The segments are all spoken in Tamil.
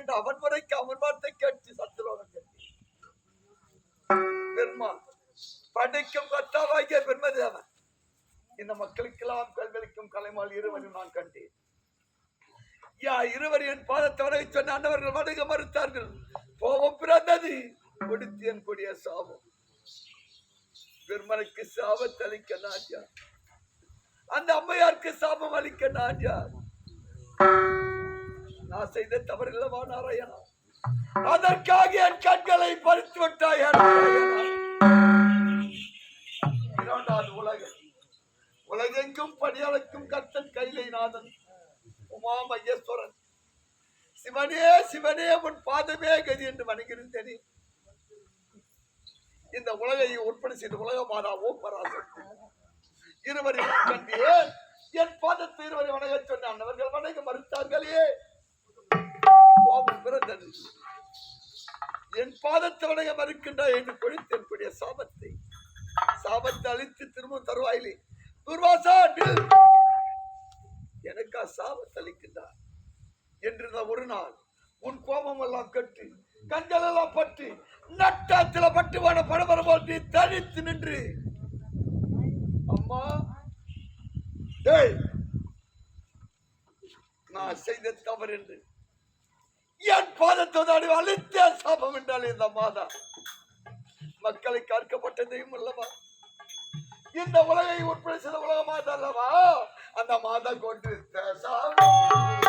என்று அவன் முறைக்கு அவன் வார்த்தை கேட்டு சத்துருவன் பெருமான் படைக்கும் கத்தாவாகிய பெருமதேவன் இந்த மக்களுக்கெல்லாம் கல்வெளிக்கும் கலைமால் இருவரும் நான் கண்டேன். யா இருவர் என் பாதத்தை பாதத்தவரை சொன்ன அன்னவர்கள் வணங்க மறுத்தார்கள். கோபம் பிறந்தது கொடுத்து என் கொடிய சாபம். பெருமனுக்கு சாபத்தை அளிக்க நான் யார்? அந்த அம்மையாருக்கு சாபம் அளிக்க நான் யார்? நான் செய்த தவறில்லவா நாராயணா? அதற்காக என் கண்களை பறித்து விட்டாய் இரண்டாவது உலகம். உலகெங்கும் பணியாளர்க்கும் கர்த்தன் கைலை நாதன் உமா மகேஸ்வரன் சிவனே சிவனே உன் பாதமே கதி என்று வணங்கியிருந்தேனே இந்த உலகை உற்பத்தி செய்த உலக மாதாவோ பராசர் இருவரையும் கண்டேன். என் பாதத்தை இருவரை வணங்க சொன்னான். அவர்கள் வணங்க மறுத்தார்களே. பாவம் பிறந்தது. என் பாதத்தோடைய மறுக்கின்ற என்று கொழித்து என்னுடைய சாபத்தை. சாபத்தை அழித்து திரும்ப தருவாயிலே. துர்வாசா எனக்கா சாபத்தை அளிக்கின்றார். என்று நான் ஒரு நாள் உன் கோபம் எல்லாம் கட்டு கண்கள் எல்லாம் பட்டு நட்டாத்தில பட்டு வாட படபட போட்டு தனித்து நின்று. அம்மா டேய் நான் செய்த தவறு என்று என் பாதத்தோடு அழித்த சாபம் என்றால் இந்த மாதா. மக்களை கற்கப்பட்டதையும் அல்லவா? இந்த உலகை உட்பட சில உலக மாதா அல்லவா? அந்த மாதா கொண்டு சாபம்.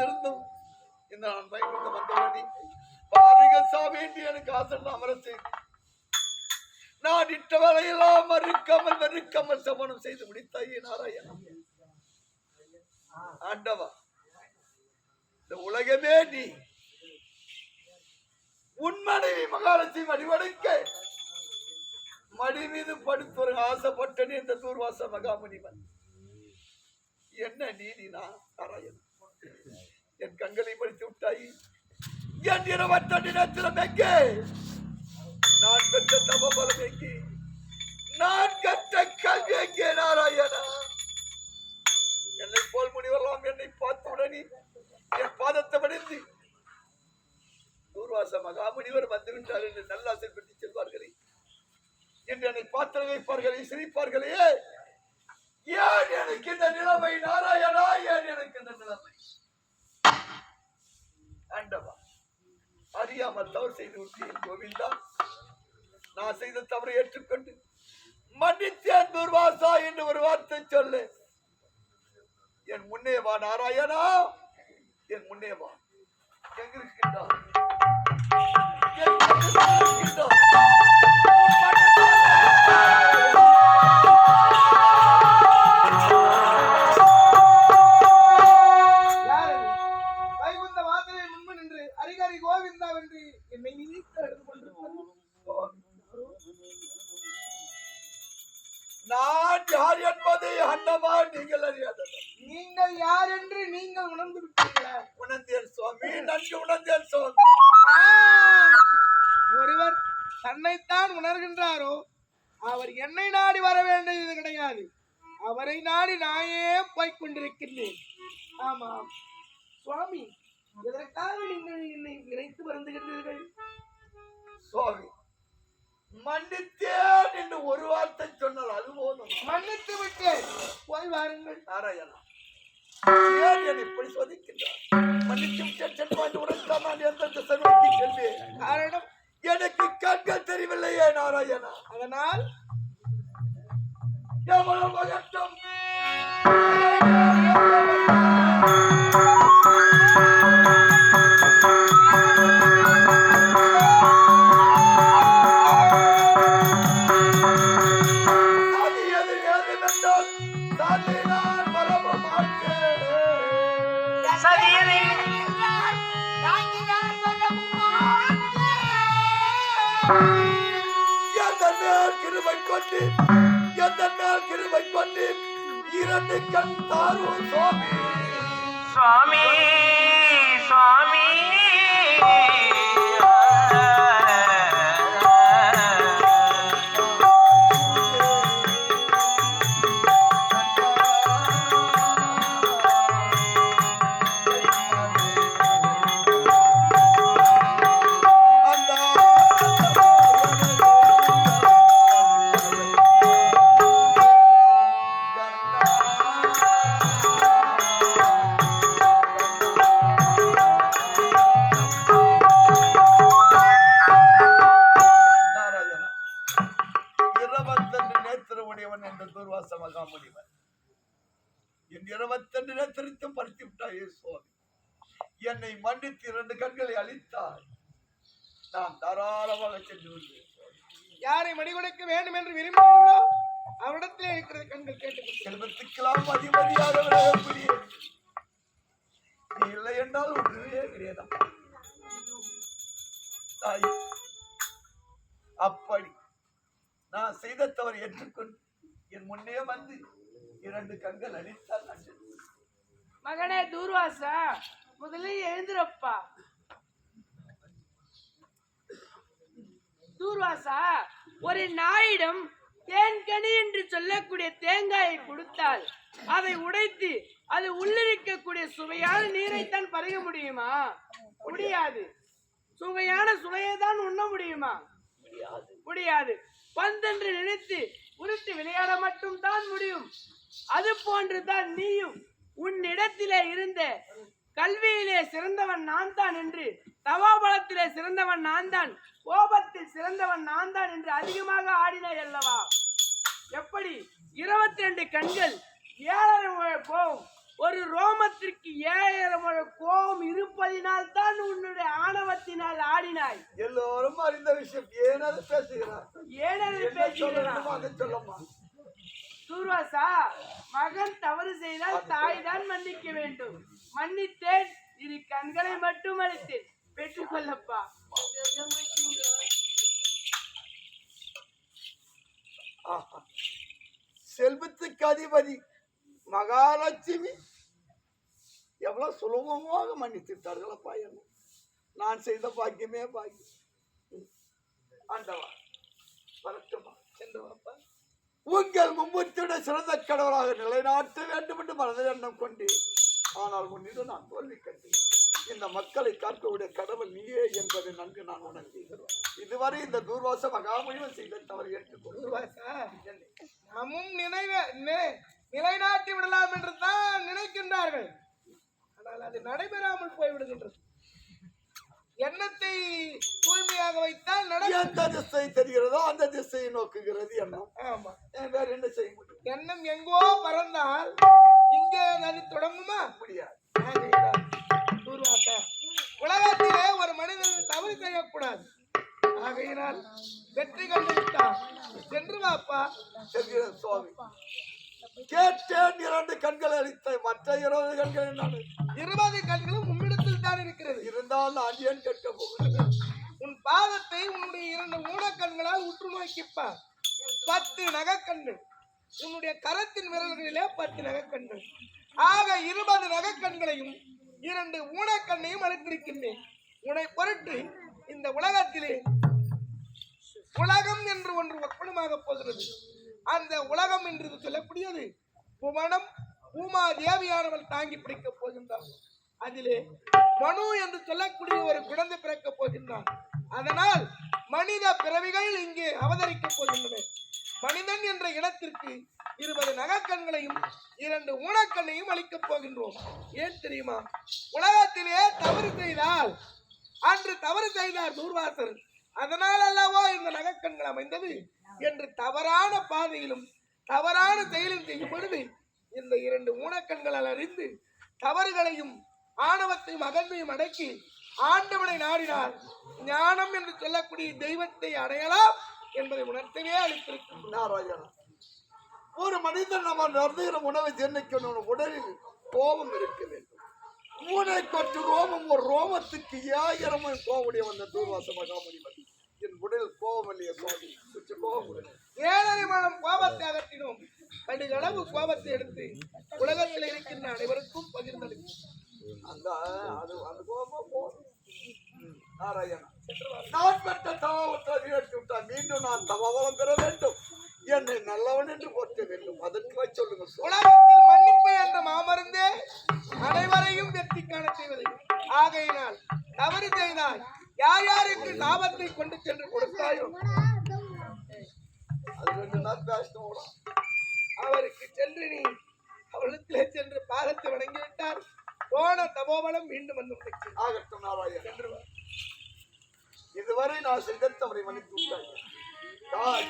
இருந்தும் இந்த நான் பயந்து வந்தவனே பாருங்க சாமி என்று எனக்கு ஆசன் அமர செய்து நான் இட்ட வேலையெல்லாம் மறுக்காமல் மறுக்காமல் சமணம் செய்து முடித்தாயே நாராயணா ஆண்டவா இந்த உலகமே நீ. உன் மனைவி மகாலட்சுமி மடிவடைக்க மடி மீது படுத்துற ஆசைப்பட்டனே இந்த தூர்வாச மகாமுனிவன் என்ன நீதினா நாராயணன்? என் கண்களை படித்து விட்டாய். என் இரவற்ற நேரத்தில் எங்கே? நான் பெற்ற தவபலம் எங்கே? நான் கற்ற கல்வி எங்கே நாராயணா? என்னை போல் முனிவரெல்லாம் என்னை பார்த்த உடனே என் பாதத்தை பணிந்து தூர்வாச மகாமுனிவர் வந்துவிட்டார் என்று நல்லாசை பெற்று செல்வார்களே. என்று என்னை பாத்திர வைப்பார்களே சிரிப்பார்களே. ஏன் எனக்கு இந்த நிலைமை? நாராயணா ஏன் எனக்கு இந்த நிலைமை? ஆண்டவா அறியாமல் தவறு செய்து விட்டேன் கோவிந்தா. நான் செய்த தவறை ஏற்றுக்கொண்டு மன்னித்தேன் துர்வாசா என்று ஒரு வார்த்தை சொல்லு. என் முன்னே வா நாராயணா. என் முன்னே வா. அண்ணமா நீங்கள் அறியாதவர் நீங்கள் யார் என்று நீங்கள் உணர்ந்து விட்டீர்களா? உணர்ந்தேன் சுவாமி. நன்கு உணர்ந்தேன் சுவாமி. ஆ! ஒருவர் தன்னைத்தான் உணர்கின்றாரோ அவர் என்னை நாடி வர வேண்டியது கிடையாது. அவரை நாடி நானே போய்க் கொண்டிருக்கின்றேன். ஆமாம். சுவாமி எதற்காக நீங்கள் என்னை நினைத்து வருந்துகின்றீர்கள்? சுவாமி மன்னித்தேன் என்று ஒரு வார்த்தை சொன்னால் அது போதும். மன்னித்து விட்டேன். போய் வாருங்கள். நாராயணா. ஏன் என்னை இப்படி சோதிக்கின்றார் மன்னித்து விட்டேன் செல்வாண்டு உரைத்தான் நான் எந்த திசை நோக்கி காரணம் எனக்கு கண்கள் தெரியவில்லையே நாராயணா. அதனால் எவ்வளவு இரண்டு கண் தாரும் சுவாமி. சுவாமி சுவாமி. மன்னித்து இரண்டு கண்களை அளித்தாய் நான் தாராளமாக சென்று விடுவேன். யாரை மடிகொடுக்க வேண்டும் என்று விரும்புகிறீர்களோ அவரிடத்திலே இருக்கிறது கண்கள் கேட்டுக்கொண்டு செல்வத்துக்கெல்லாம் அதிபதியாக இல்லை என்றால் ஒன்றுமே கிடையாது தாய் அப்படி நான் செய்த தவறு ஏற்றுக்கொண்டு என் முன்னே வந்து இரண்டு கண்கள் செல்வேன். மகனே தூர்வாசா முதல்ல எழுந்துறப்பா. தூர்வாசா ஒரு நாயிடம் தேன்கனி என்று சொல்லக்கூடிய தேங்காயை கொடுத்தால் அதை உடைத்து அது உள்ளிருக்கக்கூடிய சுவையான நீரைத்தான் பருக முடியுமா? முடியாது. சுவையான சுவையை தான் உண்ண முடியுமா? முடியாது. பந்தென்று நினைத்து உருட்டு விளையாட மட்டும் தான் முடியும். அது போன்றுதான் நீயும் உன்னிடத்திலே இருந்த கல்வியிலே சிறந்தவன் நான் தான் என்று தவாபலத்திலே சிறந்தவன் நான் தான் கோபத்தில் சிறந்தவன் நான் தான் என்று அதிகமாக ஆடினாய் அல்லவா? எப்படி? இருபத்தி ரெண்டு கண்கள் ஏழரை முழ கோபம். ஒரு ரோமத்திற்கு ஏழரை முழ கோபம் இருப்பதினால் தான் உன்னுடைய ஆணவத்தினால் ஆடினாய். எல்லோரும் அறிந்த விஷயம் ஏனது பேசுகிறார்? ஏனென்று என்ன சொல்ல பேசுகிறான் வேண்டுமோ அதை சொல்லம்மா சூர்வாசா மகன் தவறு செய்தால் தாய் தான் மன்னிக்க வேண்டும். மன்னித்தேன். இரு கண்களை மட்டும் அளித்தேன் பெற்றுக்கொள்ளப்பா. செல்வத்துக்கு அதிபதி மகாலட்சுமி. எவ்வளவு சுலபமாக மன்னித்துட்டார்களப்பா என்ன. நான் செய்த பாக்கியமே பாக்கியம். ஆண்டவா வரட்டுமா சென்று வாப்பா உங்கள் மும்மூர்த்தியுடைய சிறந்த கடவுளாக நிலைநாட்ட வேண்டும் என்று மனதில் எண்ணம் கொண்டு ஆனால் உன்னிடம் நான் தோல்வி கண்டேன். இந்த மக்களை காக்கக்கூடிய கடவுள் நீயே என்பதை நன்கு நான் உணர்ந்தேன். இதுவரை இந்த தூர்வாச மகாமுனிவன் செய்த தவறு ஏற்றுக்கொள்வார் துர்வாசா, நினைவு நிலைநாட்டி விடலாம் என்று தான் நினைக்கின்றார்கள். ஆனால் அது நடைபெறாமல் போய்விடுகின்றது. தூய்மையாக வைத்தால் நட எந்த திசை தெரிகிறதோ அந்த திசையை நோக்குகிறது எண்ணம். ஆமா. வேற என்ன செய்ய முடியும்? எண்ணம் எங்கோ பறந்தால் இங்கே அது தொடங்குமா? முடியாது. உலகத்திலே ஒரு மனிதன் தவறு செய்யக்கூடாது. ஆகையினால் வெற்றி கண்டு விட்டார் சென்று வாப்பா செல்கிற சுவாமி. கேட்டேன் இரண்டு கண்கள் அளித்த மற்ற இருபது கண்கள் இருபது கண்களும் உம்மிடத்தில் இருந்தால் நான் ஏன் கேட்க போகிறேன் உன் பாதத்தை உன்னுடைய இரண்டு ஊனக்கண்களால் உற்று நோக்கிப்பார் பத்து நகைக்கண்கள் உன்னுடைய கரத்தின் விரல்களிலே பத்து நகைக்கண்கள். ஆக இருபது நகைக்கண்களையும் இரண்டு ஊனக்கண்ணையும் அளித்திருக்கின்றேன் உன்னை பொருட்டு இந்த உலகத்திலே உலகம் என்று ஒன்று ஒப்பனமாக போகிறது. அந்த உலகம் என்று சொல்லக்கூடியது புவனம் பூமா தேவியானவள் தாங்கி பிடிக்கப் போகின்றார்கள் அதிலே மனு என்று சொல்லக்கூடிய ஒரு குழந்தை பிறக்கப் போகின்றான். அதனால் மனித பிறவிகள் இங்கே அவதரிக்கப் போகின்றன. மனிதன் என்ற இனத்திற்கு இருபது நகக்கண்களையும் இரண்டு ஊனக்கண்ணையும் அளிக்கப் போகின்றோம். ஏன் தெரியுமா? உலகத்திலே தவறு செய்தால் அன்று தவறு செய்தார் தூர்வாசர். அதனால் அல்லவோ இந்த நகக்கண்கள் அமைந்தது என்று தவறான பாதையிலும் தவறான செயலும் செய்யும் பொழுது இந்த இரண்டு ஊனக்கண்களால் அறிந்து தவறுகளையும் ஆணவத்தையும் அகந்தையும் அடக்கி ஆண்டவனை நாடினார் ஞானம் என்று சொல்லக்கூடிய தெய்வத்தை அடையலாம் என்பதை உணர்த்தவே அளித்திருக்கும் நாராயணா ஒரு மனிதன் நம்ம நடந்துகிற உணவை ஜெர்ணிக்கணும் உடலில் கோபம் இருக்க வேண்டும். மூளை கொட்டு ரோமம் ஒரு ரோமத்துக்கு ஆயிரம் கோபுடைய வந்த தூர்வாச மகாமுனிவன் என் உடல் கோபம் இல்லையே சுவாமி கோபம் ஏழரை மனம் கோபத்தை அகற்றினோம். கடுகளவு கோபத்தை எடுத்து உலகத்தில் இருக்கின்ற அனைவருக்கும் பகிர்ந்தளிக்கும் அந்த அது அந்த கோபம் போதும் நாராயணா நான் பெற்ற தவத்தை எடுத்து விட்டால் மீண்டும் நான் தவவலம் பெற வேண்டும். என்னை நல்லவன் என்று போற்ற வேண்டும். அதற்கு சொல்லுங்க. சுவாமி. உலகத்தில் மன்னிப்பு என்ற மாமருந்தே. அனைவரையும் வெற்றி காண செய்வது. ஆகையினால் தவறு செய்தால் யார் யாருக்கு லாபத்தை கொண்டு சென்று கொடுத்தாயோ அது ரெண்டு நாள் பேசணும் அவருக்கு சென்று நீ அவளிடத்திலே சென்று பாதத்தை வணங்கிவிட்டார். போன தபோபலம் மீண்டும் வந்து. ஆகட்டும் நாராயணன் சென்று வா. இதுவரை நான் செய்த தவறை மன்னித்து விட்டாய்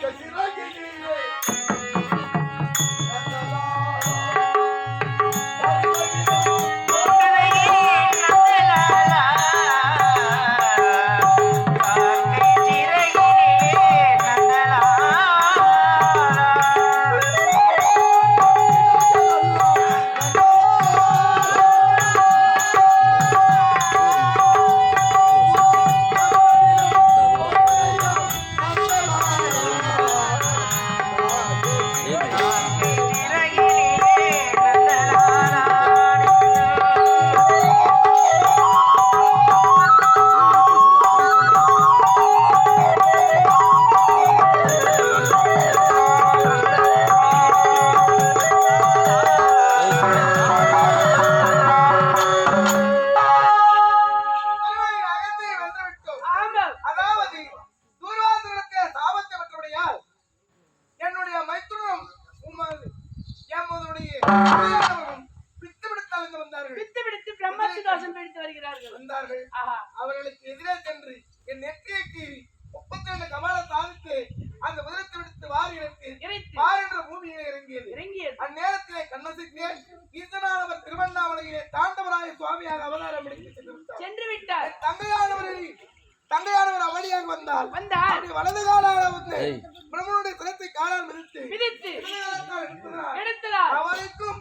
பித்து வந்தார்கள். பித்து பிடித்து பிரம்மத்து தோஷம் பிடித்து வருகிறார்கள். வந்தார்கள். அவர்களுக்கு எதிரே சென்று என் நெற்றியை கீறி முப்பத்தி ரெண்டு கபால சாதித்து அந்த முதலத்தை விடுத்து வாரி இறக்கி வார் என்ற பூமியிலே இறங்கியது. இறங்கியது. அந்நேரத்திலே கண்ணசிக்கிறேன் ஈசனானவர் திருவண்ணாமலையிலே தாண்டவராய சுவாமியாக அவதாரம் எடுத்து சென்று விட்டார். சென்று விட்டார். தங்கையானவரை தங்கையானவர் அவளியாக வந்தால் வந்தார். அப்படி வலது காலால வந்து பிரம்மனுடைய குலத்தை காலால் மிதித்து மிதித்து எடுத்ததால் அவருக்கும்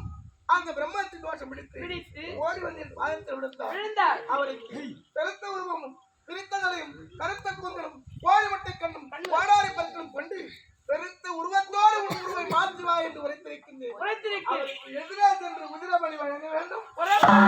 அந்த பிரம்மத்தின் தோஷம் பிடித்து பிடித்து ஓடி வந்து பாதத்தில் விழுந்தார். விழுந்தார். அவருக்கு பெருத்த உருவமும் பிரித்தங்களையும் கருத்த கூந்தலும் கோழி மட்டை கண்ணும் வாடாரி பற்களும் கொண்டு பெருத்த உருவத்தோடு உன் உருவை மாற்றி என்று உரைத்திருக்கின்றேன். அவருக்கு எதிராக சென்று உதிரபலி வழங்க வேண்டும்.